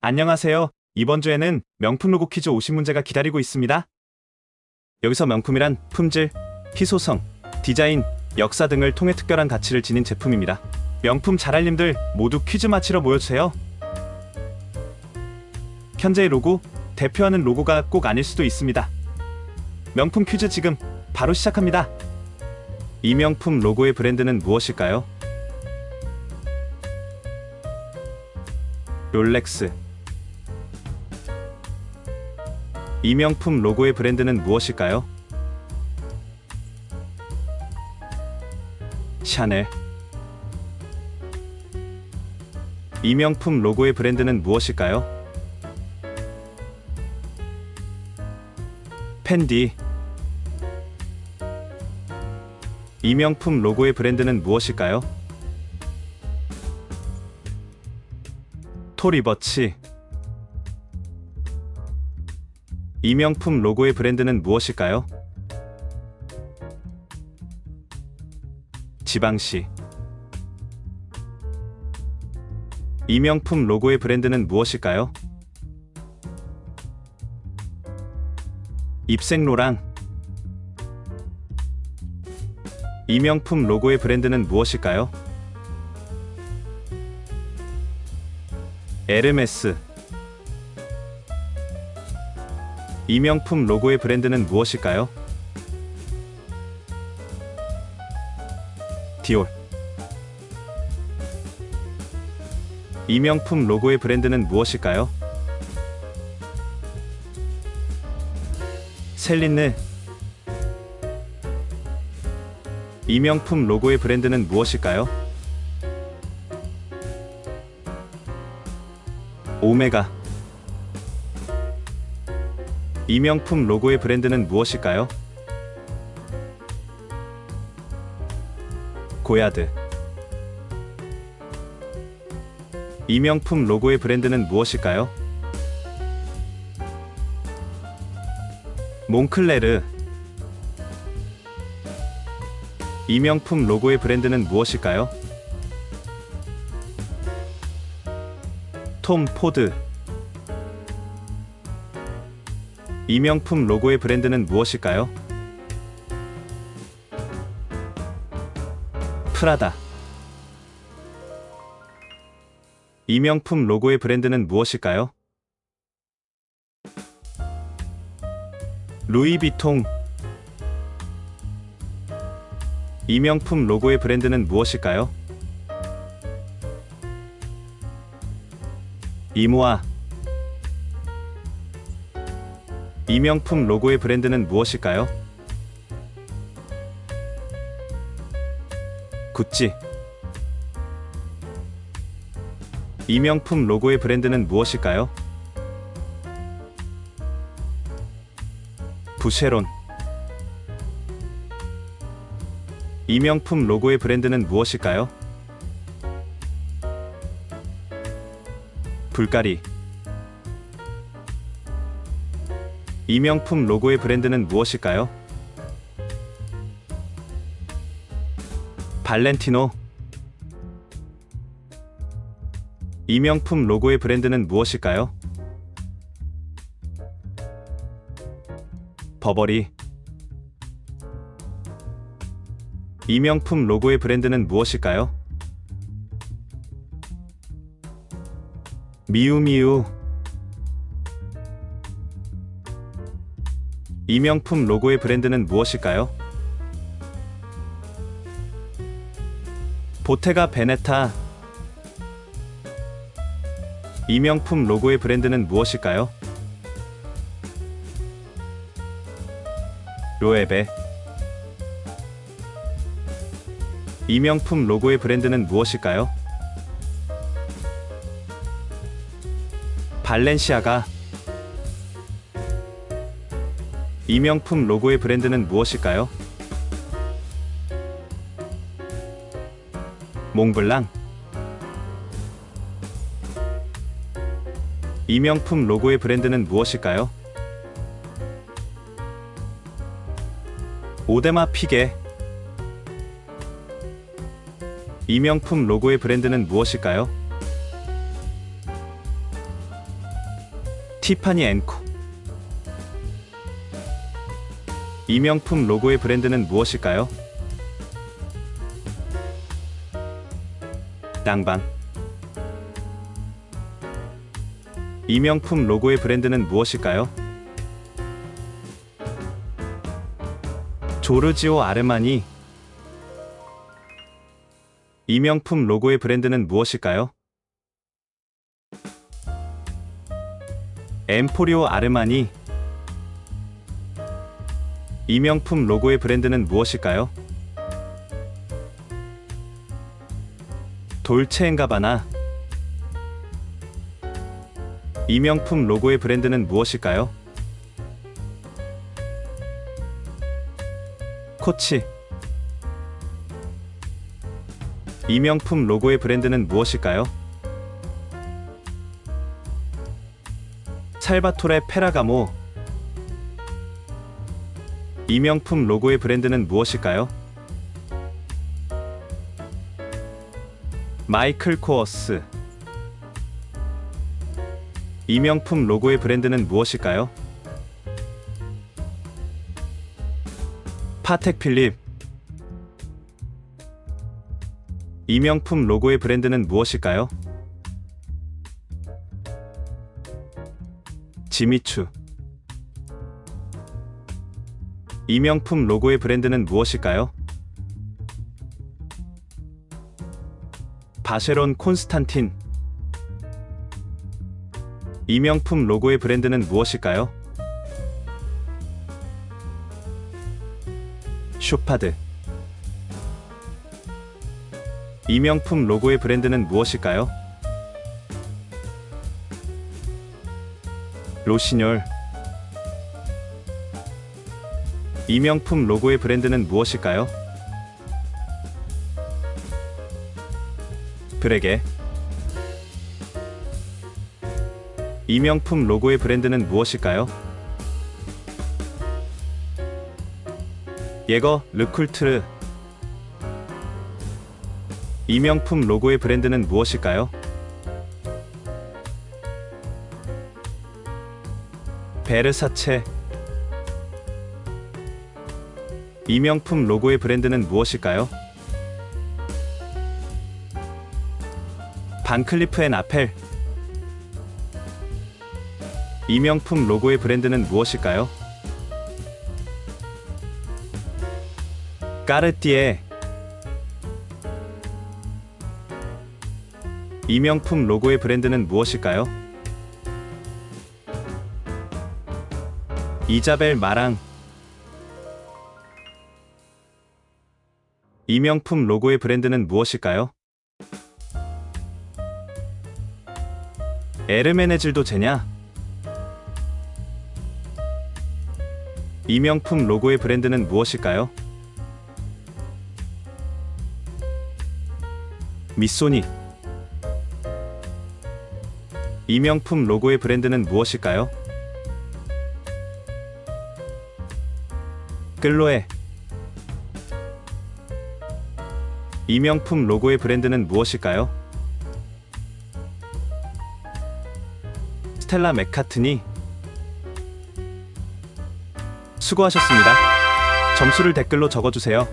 안녕하세요. 이번 주에는 명품 로고 퀴즈 50문제가 기다리고 있습니다. 여기서 명품이란 품질, 희소성, 디자인, 역사 등을 통해 특별한 가치를 지닌 제품입니다. 명품 잘알림들 모두 퀴즈 맞히러 모여주세요. 현재의 로고, 대표하는 로고가 꼭 아닐 수도 있습니다. 명품 퀴즈 지금 바로 시작합니다. 이 명품 로고의 브랜드는 무엇일까요? 롤렉스 이 명품 로고의 브랜드는 무엇일까요? 샤넬 이 명품 로고의 브랜드는 무엇일까요? 펜디 이 명품 로고의 브랜드는 무엇일까요? 토리버치 이 명품 로고의 브랜드는 무엇일까요? 지방시 이 명품 로고의 브랜드는 무엇일까요? 입생로랑 이 명품 로고의 브랜드는 무엇일까요? 에르메스 이 명품 로고의 브랜드는 무엇일까요? 디올 이 명품 로고의 브랜드는 무엇일까요? 셀린느 이 명품 로고의 브랜드는 무엇일까요? 오메가 이 명품 로고의 브랜드는 무엇일까요? 고야드 이 명품 로고의 브랜드는 무엇일까요? 몽클레르 이 명품 로고의 브랜드는 무엇일까요? 톰 포드 이 명품 로고의 브랜드는 무엇일까요? 프라다 이 명품 로고의 브랜드는 무엇일까요? 루이비통 이 명품 로고의 브랜드는 무엇일까요? 이모아 이 명품 로고의 브랜드는 무엇일까요? 구찌 이 명품 로고의 브랜드는 무엇일까요? 부쉐론 이 명품 로고의 브랜드는 무엇일까요? 불가리 이 명품 로고의 브랜드는 무엇일까요? 발렌티노 이 명품 로고의 브랜드는 무엇일까요? 버버리 이 명품 로고의 브랜드는 무엇일까요? 미우미우 이 명품 로고의 브랜드는 무엇일까요? 보테가 베네타 이 명품 로고의 브랜드는 무엇일까요? 로에베 이 명품 로고의 브랜드는 무엇일까요? 발렌시아가 이 명품 로고의 브랜드는 무엇일까요? 몽블랑 이 명품 로고의 브랜드는 무엇일까요? 오데마 피게 이 명품 로고의 브랜드는 무엇일까요? 티파니 앤코 이 명품 로고의 브랜드는 무엇일까요? 땅방 이 명품 로고의 브랜드는 무엇일까요? 조르지오 아르마니 이 명품 로고의 브랜드는 무엇일까요? 엠포리오 아르마니 이 명품 로고의 브랜드는 무엇일까요? 돌체엔가바나 이 명품 로고의 브랜드는 무엇일까요? 코치 이 명품 로고의 브랜드는 무엇일까요? 살바토레 페라가모 이 명품 로고의 브랜드는 무엇일까요? 마이클 코어스 이 명품 로고의 브랜드는 무엇일까요? 파텍 필립 이 명품 로고의 브랜드는 무엇일까요? 지미추 이 명품 로고의 브랜드는 무엇일까요? 바쉐론 콘스탄틴 이 명품 로고의 브랜드는 무엇일까요? 쇼파드 이 명품 로고의 브랜드는 무엇일까요? 로시뇰 이 명품 로고의 브랜드는 무엇일까요? 브레게 이 명품 로고의 브랜드는 무엇일까요? 예거 르쿨트르 이 명품 로고의 브랜드는 무엇일까요? 베르사체 이 명품 로고의 브랜드는 무엇일까요? 반클리프 앤 아펠 이 명품 로고의 브랜드는 무엇일까요? 까르띠에 이 명품 로고의 브랜드는 무엇일까요? 이자벨 마랑 이 명품 로고의 브랜드는 무엇일까요? 에르메네질도 제냐? 이 명품 로고의 브랜드는 무엇일까요? 미소니 이 명품 로고의 브랜드는 무엇일까요? 끌로에 이 명품 로고의 브랜드는 무엇일까요? 스텔라 맥카트니 수고하셨습니다. 점수를 댓글로 적어주세요.